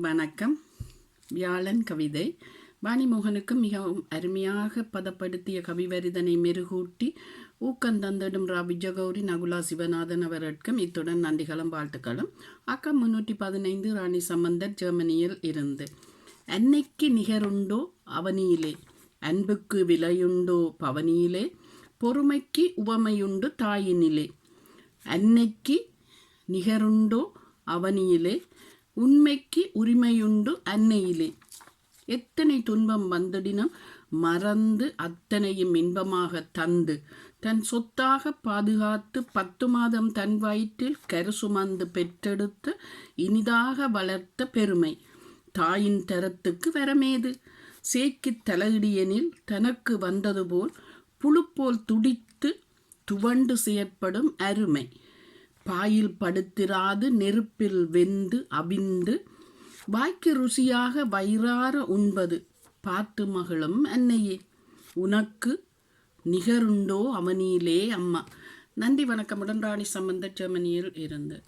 வணக்கம். வியாழன் கவிதை. வாணிமோகனுக்கு மிகவும் அருமையாக பதப்படுத்திய கவிவரிதனை மெருகூட்டி ஊக்கந்தந்திடும் ரா விஜயகௌரி நகுலா சிவநாதன் அவர்களுக்கும் இத்துடன் நன்றிகளும் வாழ்த்துக்களும். அக்கம் முன்னூற்றி பதினைந்து ராணி சம்பந்தர் ஜெர்மனியில் இருந்து. அன்னைக்கு நிகருண்டோ அவனியிலே? அன்புக்கு விலையுண்டோ பவனியிலே? பொறுமைக்கு உவமையுண்டு தாயினிலே? அன்னைக்கு நிகருண்டோ அவனியிலே? உண்மைக்கு உரிமையுண்டு அன்னையிலே. எத்தனை துன்பம் வந்தடினும் மறந்து அத்தனையும் இன்பமாக தந்து தன் சொத்தாக பாதுகாத்து பத்து மாதம் தன் வயிற்றில் கரு சுமந்து பெற்றெடுத்து இனிதாக வளர்த்த பெருமை. தாயின் தரத்துக்கு வரமேது? சேக்கி தலையிடியனில் தனக்கு வந்தது போல் புழுப்போல் துடித்து துவண்டு செயற்படும் அருமை. பாயில் படுத்திராது நெருப்பில் வெந்து அவிந்து வாய்க்கு ருசியாக வயிறார உண்பது பார்த்து மகளும் அன்னையே. உனக்கு நிகருண்டோ அவனியிலே அம்மா. நன்றி வணக்கம். உடன்ராணி சம்பந்த ஜெர்மனியில் இருந்து.